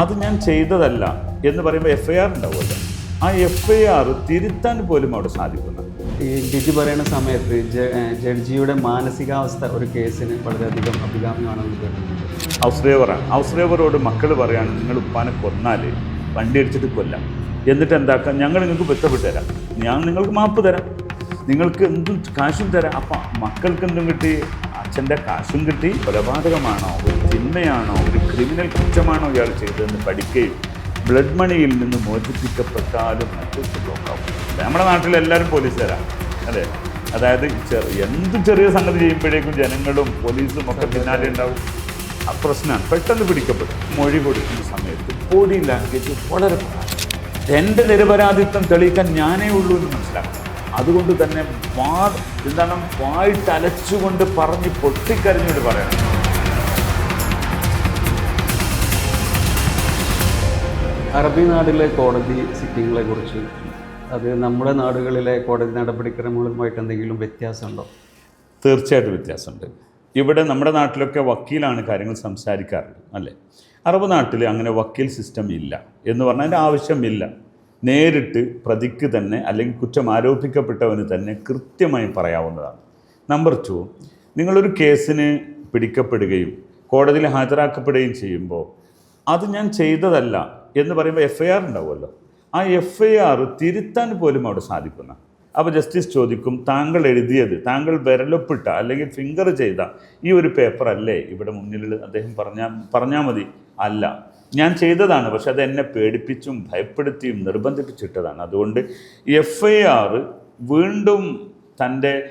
അത് ഞാൻ ചെയ്തതല്ല എന്ന് പറയുമ്പോൾ എഫ് ഐ ആർ ഉണ്ടാവുമല്ലോ. ആ എഫ് ഐ ആർ തിരുത്താൻ പോലും അവിടെ സാധിക്കുന്നു ഈ ജഡ്ജി പറയുന്ന സമയത്ത് ജഡ്ജിയുടെ മാനസികാവസ്ഥ ഒരു കേസിന് വളരെയധികം അഭികാമ്യമാണെന്ന് കേട്ടിട്ടുണ്ട്. ഹൗസ് ഡ്രൈവറാണ് ഹൗസ് ഡ്രൈവറോട് മക്കൾ പറയാണ് നിങ്ങൾ ഉപ്പാനെ കൊന്നാൽ വണ്ടി അടിച്ചിട്ട് കൊല്ലാം. എന്നിട്ട് എന്താക്കാം? ഞങ്ങൾ നിങ്ങൾക്ക് ബന്ധപ്പെട്ട് തരാം. ഞാൻ നിങ്ങൾക്ക് മാപ്പ് തരാം. നിങ്ങൾക്ക് എന്തും കാശും തരാം. അപ്പം മക്കൾക്ക് എന്തും കിട്ടി? അച്ഛന്റെ കാശും കിട്ടി. കൊലപാതകമാണോ? തിന്മയാണോ? ഒരു ക്രിമിനൽ കുറ്റമാണോ ഇയാൾ ചെയ്തതെന്ന് പഠിക്കുകയും ബ്ലഡ് മണിയിൽ നിന്ന് മോചിപ്പിക്കപ്പെട്ടാലും മറ്റൊരു സുഖമാവും നമ്മുടെ നാട്ടിലെല്ലാവരും പോലീസുകാരാണ് അല്ലേ അതായത് ചെറിയ എന്ത് ചെറിയ സംഗതി ചെയ്യുമ്പോഴേക്കും ജനങ്ങളും പോലീസും ഒക്കെ പിന്നാലെ ഉണ്ടാവും. ആ പ്രശ്നമാണ് പെട്ടെന്ന് പിടിക്കപ്പെടും. മൊഴി കൊടുക്കുന്ന സമയത്ത് ബോഡി ലാംഗ്വേജ് വളരെ എന്റെ നിരപരാധിത്വം തെളിയിക്കാൻ ഞാനേ ഉള്ളൂ എന്ന് മനസ്സിലാക്കണം അതുകൊണ്ട് തന്നെ വാ എന്താണ് വായിട്ടലച്ചുകൊണ്ട് പറഞ്ഞ് പൊട്ടിക്കരഞ്ഞിട്ട് പറയണം. അറബി നാടിലെ കോടതി സിറ്റിങ്ങളെ കുറിച്ച് അത് നമ്മുടെ നാടുകളിലെ കോടതി നടപടിക്രമങ്ങളുമായിട്ട് എന്തെങ്കിലും വ്യത്യാസമുണ്ടോ? തീർച്ചയായിട്ടും വ്യത്യാസമുണ്ട്. ഇവിടെ നമ്മുടെ നാട്ടിലൊക്കെ വക്കീലാണ് കാര്യങ്ങൾ സംസാരിക്കാറുള്ളത് അല്ലേ? അറബ് നാട്ടിൽ അങ്ങനെ വക്കീൽ സിസ്റ്റം ഇല്ല എന്ന് പറഞ്ഞാൽ അതിന്റെ ആവശ്യമില്ല. നേരിട്ട് പ്രതിക്ക് തന്നെ അല്ലെങ്കിൽ കുറ്റം ആരോപിക്കപ്പെട്ടവന് തന്നെ കൃത്യമായി പറയാവുന്നതാണ്. നമ്പർ ടു നിങ്ങളൊരു കേസിന് പിടിക്കപ്പെടുകയും കോടതിയിൽ ഹാജരാക്കപ്പെടുകയും ചെയ്യുമ്പോൾ അത് ഞാൻ ചെയ്തതല്ല എന്ന് പറയുമ്പോൾ എഫ് ഐ ആർ ഉണ്ടാവുമല്ലോ. ആ എഫ് ഐ ആർ തിരുത്താൻ പോലും അവിടെ സാധിക്കുന്ന. അപ്പോൾ ജസ്റ്റിസ് ചോദിക്കും താങ്കൾ എഴുതിയത് താങ്കൾ വിരലൊപ്പിട്ട അല്ലെങ്കിൽ ഫിംഗർ ചെയ്ത ഈ ഒരു പേപ്പർ അല്ലേ? ഇവിടെ മുന്നിൽ അദ്ദേഹം പറഞ്ഞാൽ പറഞ്ഞാൽ മതി. അല്ല. ഞാൻ ചെയ്തതാണ് പക്ഷെ അത് എന്നെ പേടിപ്പിച്ചും ഭയപ്പെടുത്തിയും നിർബന്ധിപ്പിച്ചിട്ടതാണ്. അതുകൊണ്ട് എഫ് ഐ ആർ വീണ്ടും തന്റെ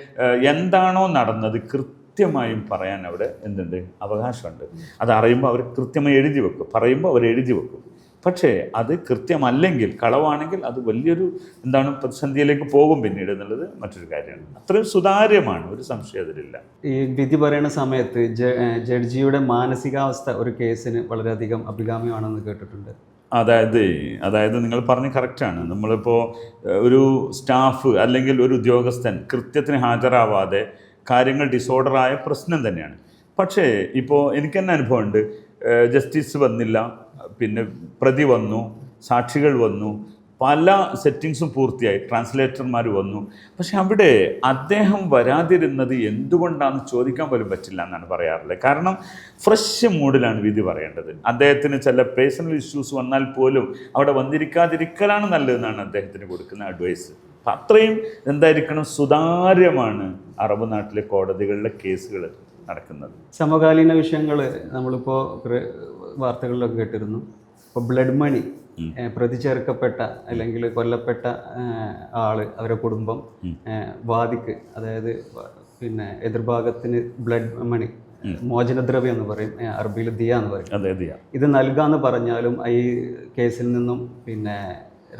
എന്താണോ നടന്നത് കൃത്യമായും പറയാൻ അവിടെ എന്തുണ്ട്? അവകാശമുണ്ട്. അതറിയുമ്പോൾ അവർ കൃത്യമായി എഴുതി വെക്കും. പറയുമ്പോൾ അവർ എഴുതി വെക്കും. പക്ഷേ അത് കൃത്യമല്ലെങ്കിൽ കളവാണെങ്കിൽ അത് വലിയൊരു എന്താണ് പ്രതിസന്ധിയിലേക്ക് പോകും പിന്നീട് എന്നുള്ളത് മറ്റൊരു കാര്യമാണ്. അത്രയും സുതാര്യമാണ് ഒരു സംശയം അതിലില്ല. ഈ വിധി പറയുന്ന സമയത്ത് ജഡ്ജിയുടെ മാനസികാവസ്ഥ ഒരു കേസിന് വളരെയധികം അഭികാമ്യമാണെന്ന് കേട്ടിട്ടുണ്ട്. അതായത് അതായത് നിങ്ങൾ പറഞ്ഞ കറക്റ്റാണ് നമ്മളിപ്പോൾ ഒരു സ്റ്റാഫ് അല്ലെങ്കിൽ ഒരു ഉദ്യോഗസ്ഥൻ കൃത്യത്തിന് ഹാജരാവാതെ കാര്യങ്ങൾ ഡിസോർഡറായ പ്രശ്നം തന്നെയാണ്. പക്ഷേ ഇപ്പോൾ എനിക്ക് തന്നെ അനുഭവമുണ്ട് ജസ്റ്റിസ് വന്നില്ല. പിന്നെ പ്രതി വന്നു സാക്ഷികൾ വന്നു പല സെറ്റിങ്സും പൂർത്തിയായി ട്രാൻസ്ലേറ്റർമാർ വന്നു. പക്ഷെ അവിടെ അദ്ദേഹം വരാതിരുന്നത് എന്തുകൊണ്ടാണെന്ന് ചോദിക്കാൻ പോലും പറ്റില്ല എന്നാണ് പറയാറുള്ളത്. കാരണം ഫ്രഷ് മൂഡിലാണ് വിധി പറയേണ്ടത്. അദ്ദേഹത്തിന് ചില പേഴ്സണൽ ഇഷ്യൂസ് വന്നാൽ പോലും അവിടെ വന്നിരിക്കാതിരിക്കലാണ് നല്ലതെന്നാണ് അദ്ദേഹത്തിന് കൊടുക്കുന്ന അഡ്വൈസ്. അപ്പം അത്രയും എന്തായിരിക്കണം? സുതാര്യമാണ് അറബ് നാട്ടിലെ കോടതികളിലെ കേസുകൾ നടക്കുന്നത്. സമകാലീന വിഷയങ്ങൾ നമ്മളിപ്പോൾ വാർത്തകളിലൊക്കെ കേട്ടിരുന്നു. ഇപ്പോൾ ബ്ലഡ് മണി പ്രതിചേർക്കപ്പെട്ട പ്രതി ചേർക്കപ്പെട്ട അല്ലെങ്കിൽ കൊല്ലപ്പെട്ട ആൾ ആൾ അവരുടെ കുടുംബം വാദിക്ക് അതായത് പിന്നെ എതിർഭാഗത്തിന് ബ്ലഡ് മണി മോചനദ്രവ്യം എന്ന് പറയും അറബിയിൽ ദിയ എന്ന് പറയും. ഇത് നൽകാന്ന് പറഞ്ഞാലും ഈ കേസിൽ നിന്നും പിന്നെ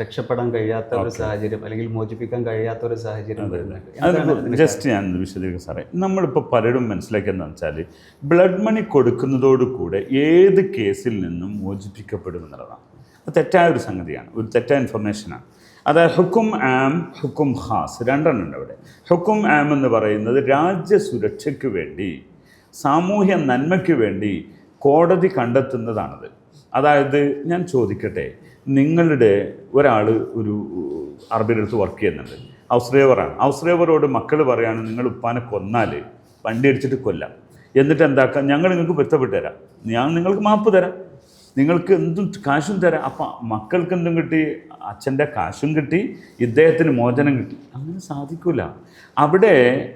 രക്ഷപ്പെടാൻ കഴിയാത്ത ഒരു സാഹചര്യം അല്ലെങ്കിൽ മോചിപ്പിക്കാൻ കഴിയാത്ത ഒരു സാഹചര്യം വരുന്നുണ്ട്. ജസ്റ്റ് ഞാൻ വിശദീകരിക്കാം സാറേ. നമ്മളിപ്പോൾ പലരും മനസ്സിലാക്കിയെന്ന് വെച്ചാൽ ബ്ലഡ് മണി കൊടുക്കുന്നതോടുകൂടെ ഏത് കേസിൽ നിന്നും മോചിപ്പിക്കപ്പെടും എന്നുള്ളതാണ്. അത് തെറ്റായ ഒരു സംഗതിയാണ്. ഒരു തെറ്റായ ഇൻഫർമേഷനാണ് അതായത് ഹുക്കും ആം ഹുക്കും ഖാസ് രണ്ടെണ്ണം ഉണ്ട് അവിടെ. ഹുക്കും ആം എന്ന് പറയുന്നത് രാജ്യ സുരക്ഷയ്ക്ക് വേണ്ടി സാമൂഹ്യ നന്മയ്ക്ക് വേണ്ടി കോടതി കണ്ടെത്തുന്നതാണത്. അതായത് ഞാൻ ചോദിക്കട്ടെ നിങ്ങളുടെ ഒരാൾ ഒരു അറബിയുടെ അടുത്ത് വർക്ക് ചെയ്യുന്നുണ്ട്. ഹൗസ് ഡ്രൈവറാണ് ഹൗസ് ഡ്രൈവറോട് മക്കൾ പറയാണ് നിങ്ങൾ ഉപ്പാനെ കൊന്നാൽ വണ്ടി അടിച്ചിട്ട് കൊല്ലാം. എന്നിട്ട് എന്താക്കാം? ഞങ്ങൾ നിങ്ങൾക്ക് ബന്ധപ്പെട്ട് തരാം. ഞാൻ നിങ്ങൾക്ക് മാപ്പ് തരാം. നിങ്ങൾക്ക് എന്തും കാശും തരാം. അപ്പം മക്കൾക്ക് എന്തും കിട്ടി? അച്ഛന്റെ കാശും കിട്ടി. ഇദ്ദേഹത്തിന് മോചനം കിട്ടി. അങ്ങനെ സാധിക്കില്ല അവിടെ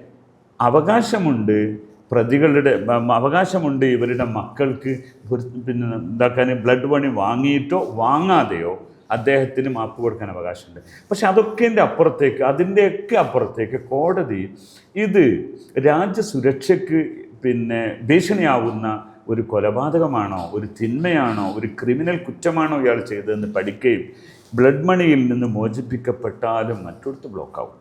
അവകാശമുണ്ട് പ്രതികളുടെ അവകാശമുണ്ട് ഇവരുടെ മക്കൾക്ക് പിന്നെ എന്താക്കാൻ ബ്ലഡ് പണി വാങ്ങിയിട്ടോ വാങ്ങാതെയോ അദ്ദേഹത്തിന് മാപ്പ് കൊടുക്കാൻ അവകാശമുണ്ട്. പക്ഷെ അതൊക്കെ അപ്പുറത്തേക്ക് അതിന്റെയൊക്കെ അപ്പുറത്തേക്ക് കോടതി ഇത് രാജ്യസുരക്ഷയ്ക്ക് പിന്നെ ഭീഷണിയാവുന്ന ഒരു കൊലപാതകമാണോ ഒരു തിന്മയാണോ ഒരു ക്രിമിനൽ കുറ്റമാണോ ഇയാൾ ചെയ്തതെന്ന് പഠിക്കുകയും ബ്ലഡ് മണിയിൽ നിന്ന് മോചിപ്പിക്കപ്പെട്ടാലും മറ്റൊടുത്ത് ബ്ലോക്കാവും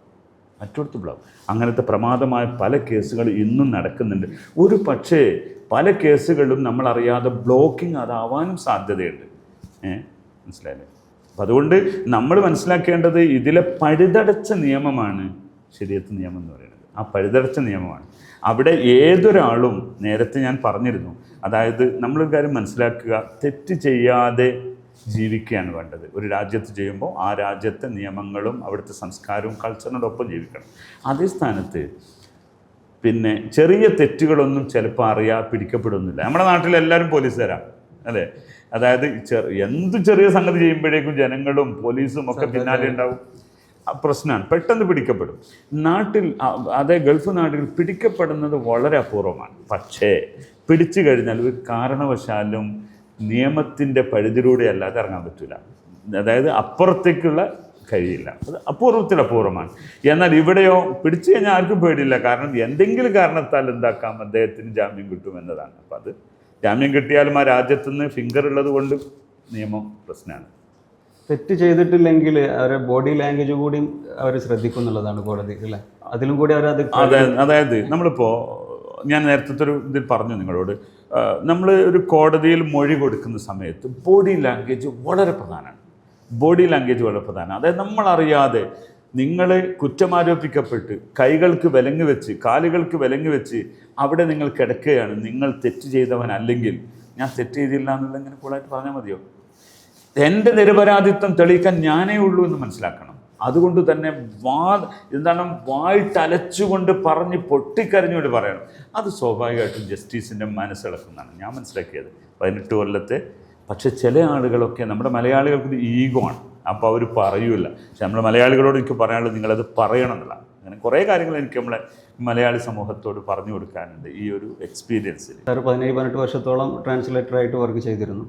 മറ്റൊരുത്ത് ബ്ലോക്ക് അങ്ങനത്തെ പ്രമാദമായ പല കേസുകൾ ഇന്നും നടക്കുന്നുണ്ട്. ഒരു പക്ഷേ പല കേസുകളും നമ്മളറിയാതെ ബ്ലോക്കിംഗ് അതാവാനും സാധ്യതയുണ്ട്. ഏ? മനസ്സിലായില്ലേ? അപ്പം അതുകൊണ്ട് നമ്മൾ മനസ്സിലാക്കേണ്ടത് ഇതിലെ പഴുതടച്ച നിയമമാണ് ശരിയത്ത് നിയമം എന്ന് പറയുന്നത്. ആ പഴുതടച്ച നിയമമാണ്. അവിടെ ഏതൊരാളും നേരത്തെ ഞാൻ പറഞ്ഞിരുന്നു. അതായത് നമ്മളൊരു കാര്യം മനസ്സിലാക്കുക തെറ്റ് ചെയ്യാതെ ജീവിക്കുകയാണ് വേണ്ടത്. ഒരു രാജ്യത്ത് ചെയ്യുമ്പോൾ ആ രാജ്യത്തെ നിയമങ്ങളും അവിടുത്തെ സംസ്കാരവും കൾച്ചറിനോടൊപ്പം ജീവിക്കണം. അതേ സ്ഥാനത്ത് പിന്നെ ചെറിയ തെറ്റുകളൊന്നും ചിലപ്പോൾ അറിയാ പിടിക്കപ്പെടുന്നില്ല. നമ്മുടെ നാട്ടിൽ എല്ലാവരും പോലീസുകാരാണ് അല്ലേ? അതായത് എന്ത് ചെറിയ സംഗതി ചെയ്യുമ്പോഴേക്കും ജനങ്ങളും പോലീസും ഒക്കെ പിന്നാലെ ഉണ്ടാവും. പ്രശ്നമാണ്. പെട്ടെന്ന് പിടിക്കപ്പെടും. നാട്ടിൽ അതേ ഗൾഫ് നാടുകളിൽ പിടിക്കപ്പെടുന്നത് വളരെ അപൂർവമാണ്. പക്ഷേ പിടിച്ചു കഴിഞ്ഞാൽ ഒരു കാരണവശാലും നിയമത്തിന്റെ പഴുതിലൂടെ അല്ലാതെ ഇറങ്ങാൻ പറ്റില്ല അതായത് അപ്പുറത്തേക്കുള്ള കഴിയില്ല. അത് അപൂർവത്തിൽ അപൂർവമാണ്. എന്നാൽ ഇവിടെയോ പിടിച്ചു കഴിഞ്ഞാൽ ആർക്കും പേടിയില്ല. കാരണം എന്തെങ്കിലും കാരണത്താൽ എന്താക്കാം? അദ്ദേഹത്തിന് ജാമ്യം കിട്ടും എന്നതാണ്. അപ്പം അത് ജാമ്യം കിട്ടിയാലും ആ രാജ്യത്തുനിന്ന് ഫിംഗർ ഉള്ളത് കൊണ്ട് നിയമം പ്രശ്നമാണ്. തെറ്റ് ചെയ്തിട്ടില്ലെങ്കിൽ അവരെ ബോഡി ലാംഗ്വേജ് കൂടി അവർ ശ്രദ്ധിക്കുന്നുള്ളതാണ് കോടതി അല്ലേ? അതിലും കൂടി അവരത് അതായത് അതായത് നമ്മളിപ്പോൾ ഞാൻ നേരത്തെ ഒരു ഇതിൽ പറഞ്ഞു നിങ്ങളോട്. നമ്മൾ ഒരു കോടതിയിൽ മൊഴി കൊടുക്കുന്ന സമയത്ത് ബോഡി ലാംഗ്വേജ് വളരെ പ്രധാനമാണ്. ബോഡി ലാംഗ്വേജ് വളരെ പ്രധാനമാണ്. അതായത് നമ്മളറിയാതെ നിങ്ങൾ കുറ്റമാരോപിക്കപ്പെട്ട് കൈകൾക്ക് വിലങ്ങ് വെച്ച് കാലുകൾക്ക് വിലങ്ങ് വെച്ച് അവിടെ നിങ്ങൾ കിടക്കുകയാണ്. നിങ്ങൾ തെറ്റ് ചെയ്തവൻ അല്ലെങ്കിൽ ഞാൻ തെറ്റ് ചെയ്തില്ല എന്നുള്ള ഇങ്ങനെ കൂളായിട്ട് പറഞ്ഞാൽ മതിയോ? എന്റെ നിരപരാധിത്വം തെളിയിക്കാൻ ഞാനേ ഉള്ളൂ എന്ന് മനസ്സിലാക്കണം. അതുകൊണ്ട് തന്നെ വാ എന്താണ് വായിട്ടലച്ചുകൊണ്ട് പറഞ്ഞ് പൊട്ടിക്കരഞ്ഞുകൊണ്ട് പറയണം. അത് സ്വാഭാവികമായിട്ടും ജസ്റ്റിസിന്റെ മനസ്സിളക്കുന്നതാണ്. ഞാൻ മനസ്സിലാക്കിയത് പതിനെട്ട് കൊല്ലത്തെ. പക്ഷേ ചില ആളുകളൊക്കെ നമ്മുടെ മലയാളികൾക്ക് ഈഗോ ആണ്. അപ്പോൾ അവർ പറയൂല. പക്ഷെ നമ്മൾ മലയാളികളോട് എനിക്ക് പറയാനുള്ളത് നിങ്ങളത് പറയണം എന്നുള്ള അങ്ങനെ കുറേ കാര്യങ്ങൾ എനിക്ക് നമ്മളെ മലയാളി സമൂഹത്തോട് പറഞ്ഞു കൊടുക്കാനുണ്ട് ഈ ഒരു എക്സ്പീരിയൻസിൽ സാർ പതിനേഴ് പതിനെട്ട് വർഷത്തോളം ട്രാൻസ്ലേറ്ററായിട്ട് വർക്ക് ചെയ്തിരുന്നു.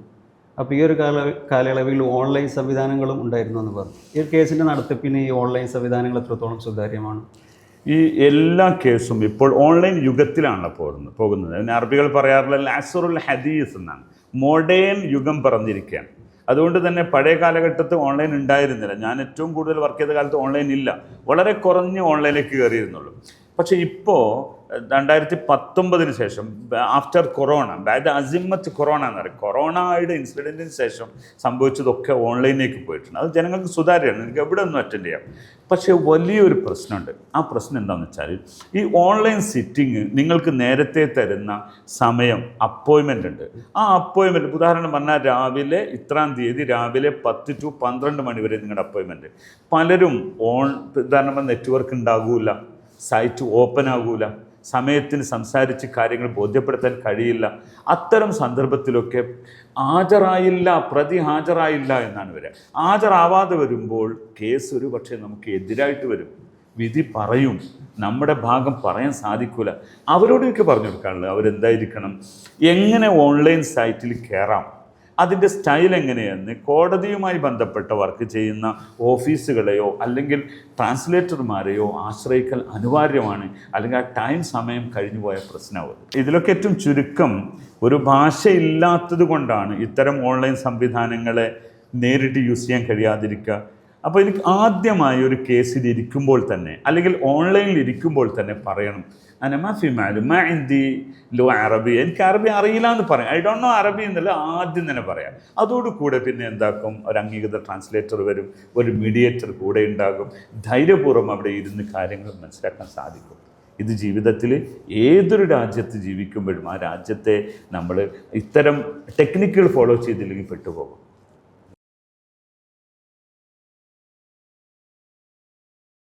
അപ്പോൾ ഈ ഒരു കാല കാലയളവിൽ ഓൺലൈൻ സംവിധാനങ്ങളും ഉണ്ടായിരുന്നു എന്ന് പറഞ്ഞു. ഈ ഒരു കേസിന്റെ നടത്തിപ്പിന് ഈ ഓൺലൈൻ സംവിധാനങ്ങൾ എത്രത്തോളം സുതാര്യമാണ്? ഈ എല്ലാ കേസും ഇപ്പോൾ ഓൺലൈൻ യുഗത്തിലാണല്ലോ പോകുന്നത്. പോകുന്നത് അറബികൾ പറയാറുള്ള ലാസുറുൽ ഹദീസ് എന്നാണ്. മോഡേൺ യുഗം പറഞ്ഞിരിക്കുകയാണ്. അതുകൊണ്ട് തന്നെ പഴയ കാലഘട്ടത്തിൽ ഓൺലൈൻ ഉണ്ടായിരുന്നില്ല. ഞാൻ ഏറ്റവും കൂടുതൽ വർക്ക് ചെയ്ത കാലത്ത് ഓൺലൈൻ ഇല്ല. വളരെ കുറഞ്ഞ് ഓൺലൈനിലേക്ക് കയറിയിരുന്നുള്ളൂ. പക്ഷേ ഇപ്പോൾ രണ്ടായിരത്തി പത്തൊമ്പതിന് ശേഷം ആഫ്റ്റർ കൊറോണ അതായത് അസിമത്ത് കൊറോണ എന്ന് പറയും. കൊറോണയുടെ ഇൻസിഡന്റിന് ശേഷം സംഭവിച്ചതൊക്കെ ഓൺലൈനിലേക്ക് പോയിട്ടുണ്ട്. അത് ജനങ്ങൾക്ക് സുതാര്യമാണ്. എനിക്ക് എവിടെ ഒന്നും അറ്റൻഡ് ചെയ്യാം? പക്ഷേ വലിയൊരു പ്രശ്നമുണ്ട്. ആ പ്രശ്നം എന്താണെന്ന് വെച്ചാൽ ഈ ഓൺലൈൻ സിറ്റിംഗ് നിങ്ങൾക്ക് നേരത്തെ തരുന്ന സമയം അപ്പോയിൻമെന്റ് ഉണ്ട്. ആ അപ്പോയിൻമെന്റ് ഉദാഹരണം പറഞ്ഞാൽ രാവിലെ ഇത്രാം തീയതി രാവിലെ പത്ത് ടു പന്ത്രണ്ട് മണി വരെ നിങ്ങളുടെ അപ്പോയിൻമെന്റ് പലരും ഓൺ ഉദാഹരണം നെറ്റ്വർക്ക് ഉണ്ടാകൂല. സൈറ്റ് ഓപ്പൺ ആകൂല. സമയത്തിന് സംസാരിച്ച് കാര്യങ്ങൾ ബോധ്യപ്പെടുത്താൻ കഴിയില്ല. അത്തരം സന്ദർഭത്തിലൊക്കെ ഹാജരായില്ല പ്രതി ഹാജരായില്ല എന്നാണ് വരിക. ഹാജരാവാതെ വരുമ്പോൾ കേസ് ഒരു പക്ഷേ നമുക്ക് എതിരായിട്ട് വരും. വിധി പറയും. നമ്മുടെ ഭാഗം പറയാൻ സാധിക്കൂല. അവരോട് എനിക്ക് പറഞ്ഞു കൊടുക്കാനുള്ളത് അവരെന്തായിരിക്കണം? എങ്ങനെ ഓൺലൈൻ സൈറ്റിൽ കയറാം? അതിന്റെ സ്റ്റൈൽ എങ്ങനെയെന്ന് കോടതിയുമായി ബന്ധപ്പെട്ട വർക്ക് ചെയ്യുന്ന ഓഫീസുകളെയോ അല്ലെങ്കിൽ ട്രാൻസ്ലേറ്റർമാരെയോ ആശ്രയിക്കൽ അനിവാര്യമാണ്. അല്ലെങ്കിൽ ആ ടൈം സമയം കഴിഞ്ഞു പോയ പ്രശ്നമാവും. ഇതിലൊക്കെ ഏറ്റവും ചുരുക്കം ഒരു ഭാഷയില്ലാത്തത് കൊണ്ടാണ് ഇത്തരം ഓൺലൈൻ സംവിധാനങ്ങളെ നേരിട്ട് യൂസ് ചെയ്യാൻ കഴിയാതിരിക്കുക. അപ്പോൾ എനിക്ക് ആദ്യമായി ഒരു കേസിൽ ഇരിക്കുമ്പോൾ തന്നെ അല്ലെങ്കിൽ ഓൺലൈനിൽ ഇരിക്കുമ്പോൾ തന്നെ പറയണം. അനമാഫി മാലും മാ ഹിന്ദി ലോ അറബി എനിക്ക് അറബി അറിയില്ല എന്ന് പറയാം. ഐ ഡോണ്ട് നോ അറബി എന്നല്ല ആദ്യം തന്നെ പറയാം. അതോടുകൂടെ പിന്നെ എന്താക്കും? ഒരു അംഗീകൃത ട്രാൻസ്ലേറ്റർ വരും. ഒരു മീഡിയേറ്റർ കൂടെ ഉണ്ടാകും. ധൈര്യപൂർവം അവിടെ ഇരുന്ന് കാര്യങ്ങൾ മനസ്സിലാക്കാൻ സാധിക്കും. ഇത് ജീവിതത്തിൽ ഏതൊരു രാജ്യത്ത് ജീവിക്കുമ്പോഴും ആ രാജ്യത്തെ നമ്മൾ ഇത്തരം ടെക്നിക്കുകൾ ഫോളോ ചെയ്തില്ലെങ്കിൽ പെട്ടുപോകും.